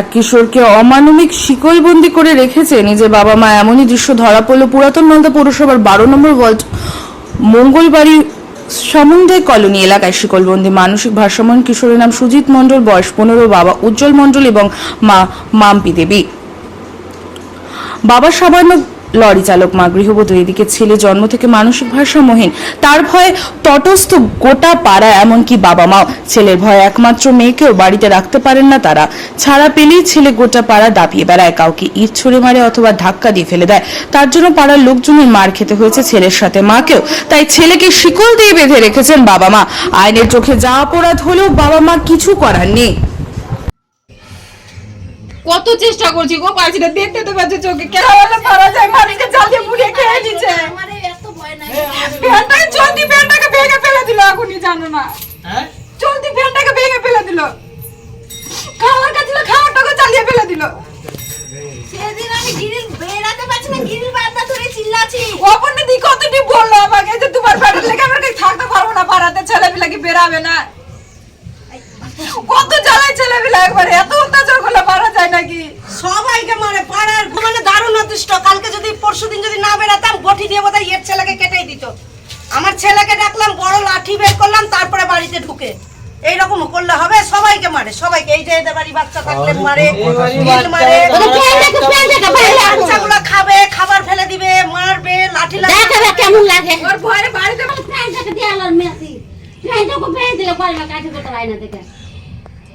এক কিশোরকে অমানবিক শিকলবন্দি করে রেখেছে নিজের বাবা মা। এমনই দৃশ্য ধরা পড়ল পুরাতন মালদা পৌরসভার বারো নম্বর ওয়ার্ড মঙ্গলবাড়ি সমুদ্র কলোনি এলাকায় শিকলবন্দি। মানসিক ভারসাম্য কিশোরের নাম সুজিত মণ্ডল, বয়স পনেরো, বাবা উজ্জ্বল মণ্ডল এবং মা মাম্পি দেবী। বাবা সামান্য লরি চালক মা গৃহবধূ এদিকে ছেলে জন্ম থেকে মানসিক ভারসাম্যহীন। তার ভয়ে তটস্থ গোটা পাড়া এমনকি বাবা মাও। ছেলের ভয়ে একমাত্র মেয়েকেও বাড়িতে রাখতে পারেন না তারা। ছাড়া পেলেই ছেলে গোটা পাড়া দাপিয়ে বেড়ায়, কাউকে ইট ছুঁড়ে মারে অথবা ধাক্কা দিয়ে ফেলে দেয়। তার জন্য পাড়ার লোকজনের মার খেতে হয়েছে ছেলের সাথে মাকেও। তাই ছেলেকে শিকল দিয়ে বেঁধে রেখেছেন বাবা মা। আইনের চোখে যা অপরাধ হলেও বাবা মা কিছু করার নেই। কত চেষ্টা করছি গো পারছি না দেখতে তো পাচ্ছি চোখে। কেন বলে পারা যায় মানুষকে চালিয়ে পুড়িয়ে খেয়ে দিচ্ছে? ফ্যানটাকে চলতি ফ্যানটাকে ভেঙে ফেলে দিল এখনই জানো না। চলতি ফ্যানটাকে ভেঙে ফেলে দিল। খাওয়ার কাছিল খাওয়ারটাকে চালিয়ে ফেলে দিল। সেদিন আমি গ্রিল বেড়াতে পারছি না গ্রিল বান্দা ধরে চিল্লাছি অপর্ণা দি কতটি বলল আমাকে যে তোমার ফ্যানের লেগে আমরা কাছে থাকতে পারব না পাড়াতে ছেলে পিলাকে বেরাবে না। কত জ্বালায় ছেলে পিলা একবার? এত অত্যাচার করলে পারা যায় নাকি? সবাইকে মারে পাড়ার মানে দারুণ অদৃষ্ট কালকে যদি পরশুদিন যদি না বেরাতাম বটি দিয়ে বোধহয় এর ছেলেকে কেটেই দিত। আমার ছেলেকে ডাকলাম বড় লাঠি বের করলাম তারপরে বাড়িতে ঢুকে। এইরকম করলে হবে সবাইকে মারে সবাইকে। এই যে এদের বাড়ি বাচ্চা থাকলে মারে মারে বাচ্চাগুলো খাবে খাবার ফেলে দিবে মারবে লাঠি লাগবে। কেমন লাগে। ওর ভয়ে বাড়িতে দিয়ে আলোর মেসি ফ্যানটাকে ফেলে দিলে পারবে কাছে করতে পারি না দেখে।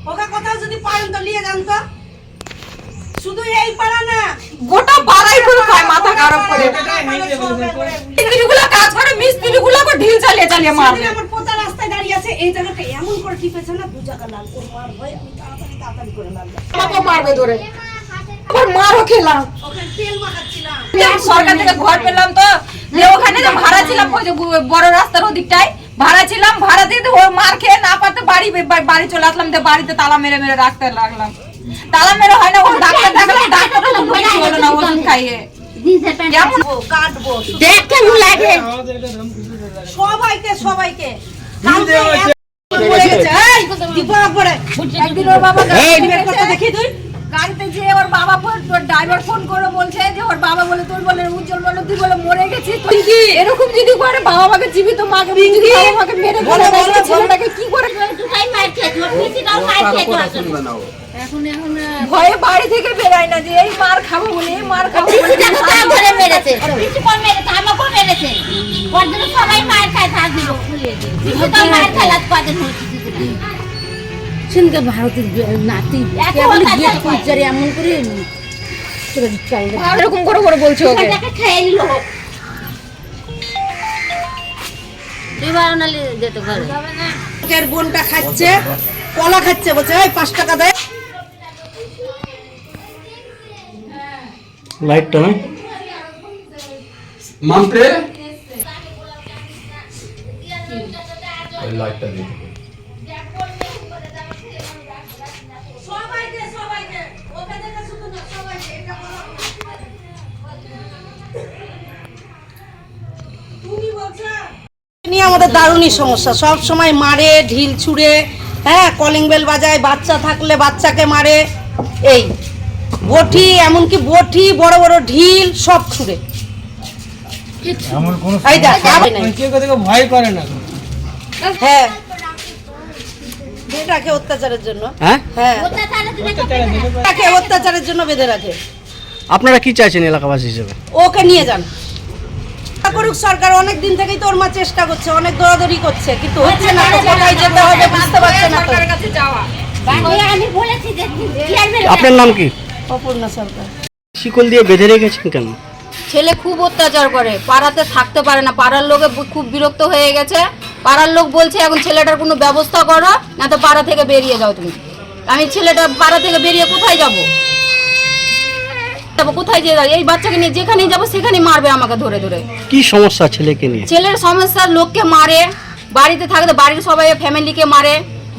ওকে কোথাও যদি পারেন তো নিয়ে যান তো। শুধু এই পাড়া না। গোটা পাড়াই পুরো খায় মাথা খারাপ করে। কাজ করে মিস্ত্রিগুলো ঢিল চালিয়ে চালিয়ে সেদিন আমার পোতা রাস্তায় দাঁড়িয়ে আছে এই জায়গাটা এমন করে টিপেছে না দু জায়গা লাল ওর মার ভয় আমি তাড়াতাড়ি তাড়াতাড়ি করে মারলাম। আমাকে মারবে ধরে। আবার মারও খেলাম। ওকে তেল মাখাচ্ছিলাম। সরকার থেকে ঘর পেলাম তো। ওখানে যে ভাড়া ছিলাম ওই যে বড় রাস্তার ওদিকটায় ভাড়া ছিলাম ভাড়া দিয়ে তো মার খেয়ে না পারতে বাড়ি বাড়ি চলে আসলাম যে বাড়িতে তালা মেরে মেরে রাখতে লাগলাম তালা মেরে হয় না ও ডাক্তার দেখালাম ডাক্তার হলো না ওষুধ খাইয়ে সবাইকে সবাইকে একদিন ওর বাবা দেখি তুই গাড়িতে যে ওর বাবা তোর ড্রাইভার ফোন করে বলছে যে ওর বাবা বলে তুই বলে উজ্জ্বল বলে তুই বলে মরে গেছিস? তুই কি এরকম যদি করে বাবা মাকে জীবিত মাকে যদি বাবা মাকে মেরে ফেলে দেয়, তাহলে ছেলেটাকে কি করে দুটাই মার খেয়ে খেয়েছো পিসিটাও মার খেয়েছো এখন এখন ভয়ে বাড়ি থেকে বেরায় না যে এই মার খাব বলে এই মার খাব বলে। পিসিটা কোথাও ধরে মেরেছে? পিসি কোন মেরেছে? আমাকেও মেরেছে। ওর জন্য সবাই মার খায় থাক দিব পিসিটাও মার খেলাত কদিন হয়েছে সেদিনকে ভারতের নাতি। এমন করে এরকম করে করে বলছে ওকে? খেয়ে নিল। বোনটা খাচ্ছে কলা খাচ্ছে বলছে এই পাঁচ টাকা দেয় লাইটটা না মামপে লাইটটা দিয়ে সবাইকে সবাইকে ওকে দেখে শুধু না সবাইকে এটা বলো তুমি বলছো নিয়ে আমাদের দারুণই সমস্যা। সব সময় মারে ঢিল ছুঁড়ে হ্যাঁ কলিং বেল বাজায় বাচ্চা থাকলে বাচ্চাকে মারে এই। বটি এমনকি বটি বড় বড় ঢিল সব ছুঁড়ে। ভয় করে না। হ্যাঁ। মেয়েটাকে অত্যাচারের জন্য। হ্যাঁ? হ্যাঁ। অত্যাচারের জন্য বেঁধে রাখে। আপনারা কি চাইছেন এলাকাবাসী হিসেবে? ওকে নিয়ে যান। চেষ্টা করুক সরকার অনেক দিন থেকেই তোর মা চেষ্টা করছে অনেক দৌড়াদৌড়ি করছে কিন্তু হচ্ছে না কোথায় যেতে হবে বুঝতে পারছে না তো। সরকারের কাছে যাওয়া। আমি বলেছি যে চেয়ারম্যান আপনার নাম কি? অপূর্ণা সরকার। শিকল দিয়ে বেঁধে রেখেছেন কেন? ছেলে খুব অত্যাচার করে পাড়াতে থাকতে পারে না পাড়ার লোকে খুব বিরক্ত হয়ে গেছে। পাড়ার লোক বলছে এখন ছেলেটার কোনো ব্যবস্থা করো না তো পাড়া থেকে বেরিয়ে যাও তুমি। আমি ছেলেটা পাড়া থেকে বেরিয়ে কোথায় যাব? যাব কোথায় যে এই বাচ্চাকে নিয়ে যেখানেই যাব সেখানেই মারবে আমাকে ধরে ধরে। কি সমস্যা ছেলেকে নিয়ে? ছেলের সমস্যা লোককে মারে বাড়িতে থাকতে বাড়ির সবাই ফ্যামিলিকে মারে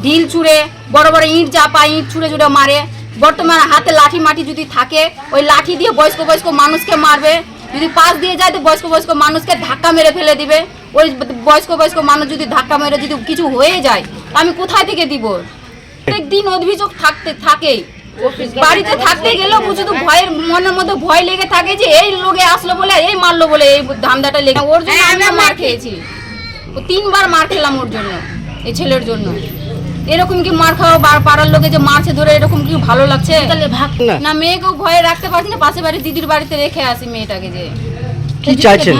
ঢিল ছুঁড়ে বড় বড় ইট চাপা ইট ছুঁড়ে ছুঁড়ে মারে। বর্তমানে হাতে লাঠি মাটি যদি থাকে ওই লাঠি দিয়ে বয়স্ক বয়স্ক মানুষকে মারবে। যদি পাশ দিয়ে যায় তো বয়স্ক বয়স্ক মানুষকে ধাক্কা মেরে ফেলে দিবে। ওই বয়স্ক বয়স্ক মানুষ যদি ধাক্কা মেরে যদি কিছু হয়ে যায় তা আমি কোথায় থেকে দিব? প্রত্যেক দিন অভিযোগ থাকতে থাকেই। বাড়িতে থাকতে গেলেও শুধু ভয়ের মনের মধ্যে ভয় লেগে থাকে যে এই লোকে আসলো বলে এই মারলো বলে এই ধান্দাটা লেগে ওর জন্য আমি মার খেয়েছি। ও তিনবার মার খেলাম ওর জন্য এই ছেলের জন্য। এরকম কি মার খাওয়া পাড়ার লোকে যে মারছে ধরে এরকম কি ভালো লাগছে? তাহলে ভাগ না। না মেয়েকেও ভয়ে রাখতে পারছি না পাশে বাড়ি দিদির বাড়িতে রেখে আসি মেয়েটাকে যে। কি চাইছেন?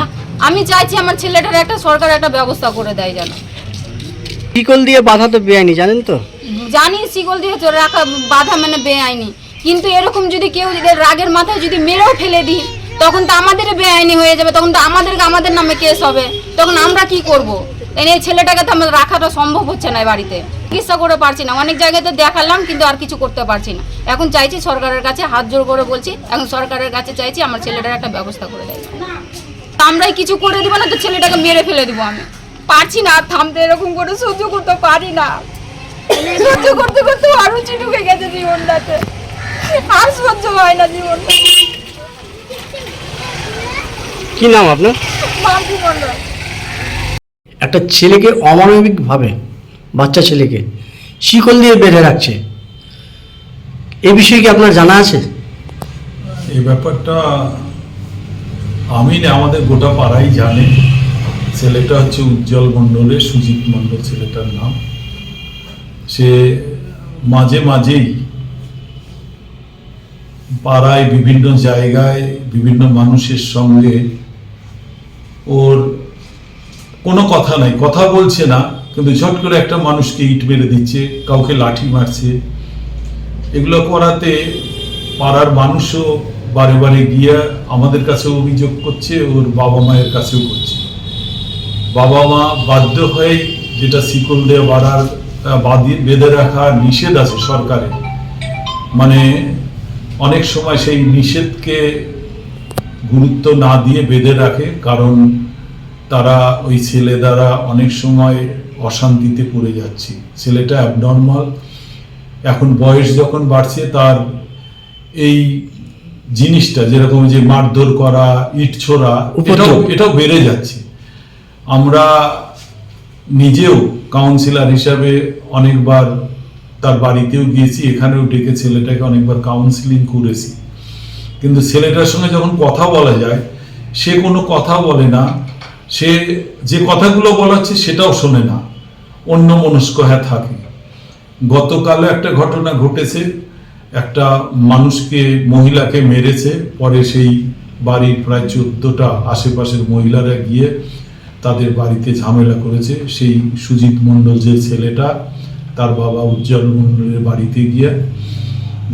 আমি চাইছি আমার ছেলেটার একটা সরকার একটা ব্যবস্থা করে দেয় যেন। শিকল দিয়ে বাধা তো বেআইনি, জানেন তো? জানি শিকল দিয়ে তো রাখা বাধা মানে বেআইনি। কিন্তু এরকম যদি কেউ যদি রাগের মাথায় যদি মেরেও ফেলে দিই, তখন তো আমাদের বেআইনি হয়ে যাবে, তখন তো আমাদেরকে আমাদের নামে কেস হবে। তখন আমরা কি করব? এই ছেলেটাকে তো আমাদের রাখাটা সম্ভব হচ্ছে না বাড়িতে। চিকিৎসা করে পারছি না। অনেক জায়গায় তো দেখালাম, কিন্তু আর কিছু করতে পারছি না। এখন চাইছি সরকারের কাছে, হাত জোর করে বলছি, এখন সরকারের কাছে চাইছি আমার ছেলেটার একটা ব্যবস্থা করে দেয়। আমরাই কিছু করে দিব না তো ছেলেটাকে মেরে ফেলে দিব আমি। পারছি না থামতে এরকম করে সহ্য করতে পারি না। সহ্য করতে করতে আরও চিটুকে গেছে জীবনটাতে। আর সহ্য হয় না জীবনটা কি নাম আপনার? মন্ডল একটা ছেলেকে অমানবিকভাবে বাচ্চা ছেলেকে শিকল দিয়ে বেঁধে রাখছে। এই বিষয়ে কি আপনার জানা আছে? এই ব্যাপারটা আমি না আমাদের গোটা পাড়াই জানে। ছেলেটা হচ্ছে উজ্জ্বল মণ্ডলের সুজিত মণ্ডল ছেলেটার নাম। সে মাঝে মাঝেই পাড়ায় বিভিন্ন জায়গায় বিভিন্ন মানুষের সঙ্গে ওর কোনো কথা নাই, কথা বলছে না, কিন্তু ঝট করে একটা মানুষকে ইট মেরে দিচ্ছে, কাউকে লাঠি মারছে। এগুলো করাতে পাড়ার মানুষও বারে বারে গিয়ে আমাদের কাছে অভিযোগ করছে, ওর বাবা মায়ের কাছেও করছে। বাবা মা বাধ্য হয়ে যেটা শিকল দিয়ে বাড়ার বাঁধি- রাখা নিষেধ আছে সরকারের মানে অনেক সময় সেই নিষেধকে গুরুত্ব না দিয়ে বেঁধে রাখে কারণ তারা ওই ছেলে দ্বারা অনেক সময় অশান্তিতে পড়ে যাচ্ছে। ছেলেটা অ্যাবনর্মাল এখন বয়স যখন বাড়ছে তার এই জিনিসটা যেরকম যে মারধর করা ইট ছোড়া। এটাও এটাও বেড়ে যাচ্ছে। আমরা নিজেও কাউন্সিলর হিসাবে অনেকবার তার বাড়িতেও গিয়েছি, এখানেও ডেকে ছেলেটাকে অনেকবার কাউন্সিলিং করেছি। কিন্তু ছেলেটার সঙ্গে যখন কথা বলা যায়, সে কোনো কথা বলে না, সে যে কথাগুলো বলাচ্ছে সেটাও শোনে না অন্য মনস্ক হ্যাঁ থাকে। গতকালও একটা ঘটনা ঘটেছে, একটা মানুষকে, মহিলাকে মেরেছে, পরে সেই বাড়ির প্রায় চোদ্দটা আশেপাশের মহিলারা গিয়ে তাদের বাড়িতে ঝামেলা করেছে। সেই সুজিত মণ্ডল যে ছেলেটা তার বাবা উজ্জ্বল মণ্ডলের বাড়িতে গিয়ে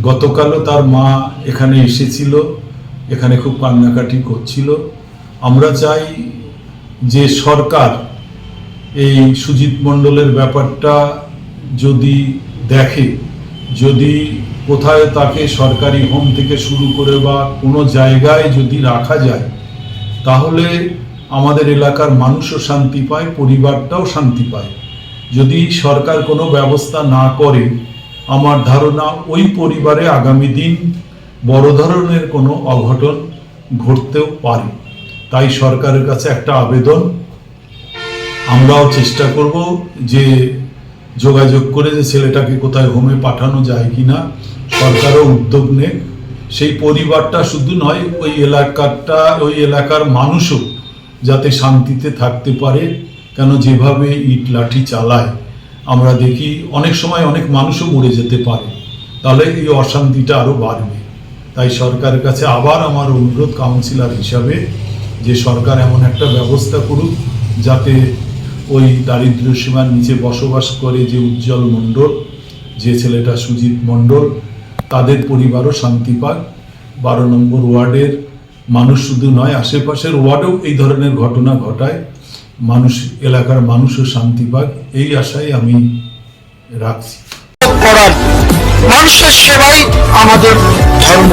গতকালও তার মা এখানে এসেছিল, এখানে খুব কান্নাকাটি করছিল। আমরা চাই যে সরকার এই সুজিত মণ্ডলের ব্যাপারটা যদি দেখে, যদি কোথায় তাকে সরকারি হোম থেকে শুরু করে বা কোনো জায়গায় যদি রাখা যায়, তাহলে আমাদের এলাকার মানুষও শান্তি পায়, পরিবারটাও শান্তি পায়। যদি সরকার কোনো ব্যবস্থা না করে, আমার ধারণা ওই পরিবারে আগামী দিন বড় ধরনের কোনো অঘটন ঘটতেও পারে। তাই সরকারের কাছে একটা আবেদন। আমরাও চেষ্টা করব যে যোগাযোগ করে যে ছেলেটাকে কোথায় হোমে পাঠানো যায় কি না সরকারও উদ্যোগ নেক। সেই পরিবারটা শুধু নয়, ওই এলাকাটা ওই এলাকার মানুষও যাতে শান্তিতে থাকতে পারে, কেন যেভাবে ইট লাঠি চালায়, আমরা দেখি অনেক সময় অনেক মানুষও মরে যেতে পারে। তাহলে এই অশান্তিটা আরও বাড়বে। তাই সরকারের কাছে আবার আমার অনুরোধ কাউন্সিলর হিসাবে যে সরকার এমন একটা ব্যবস্থা করুক, যাতে ওই দারিদ্র সীমার নিচে বসবাস করে যে উজ্জ্বল মণ্ডল, যে ছেলেটা সুজিত মণ্ডল, তাদের পরিবারও শান্তি পাক। বারো নম্বর ওয়ার্ডের মানুষ শুধু নয় আশেপাশের ওয়ার্ডেও এই ধরনের ঘটনা ঘটায়। মানুষ এলাকার মানুষও শান্তি পাক এই আশায় আমি রাখছি। করার মানুষের সেবাই আমাদের ধর্ম।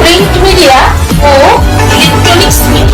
প্রিন্ট মিডিয়া ও ইলেকট্রনিক্স মিডিয়া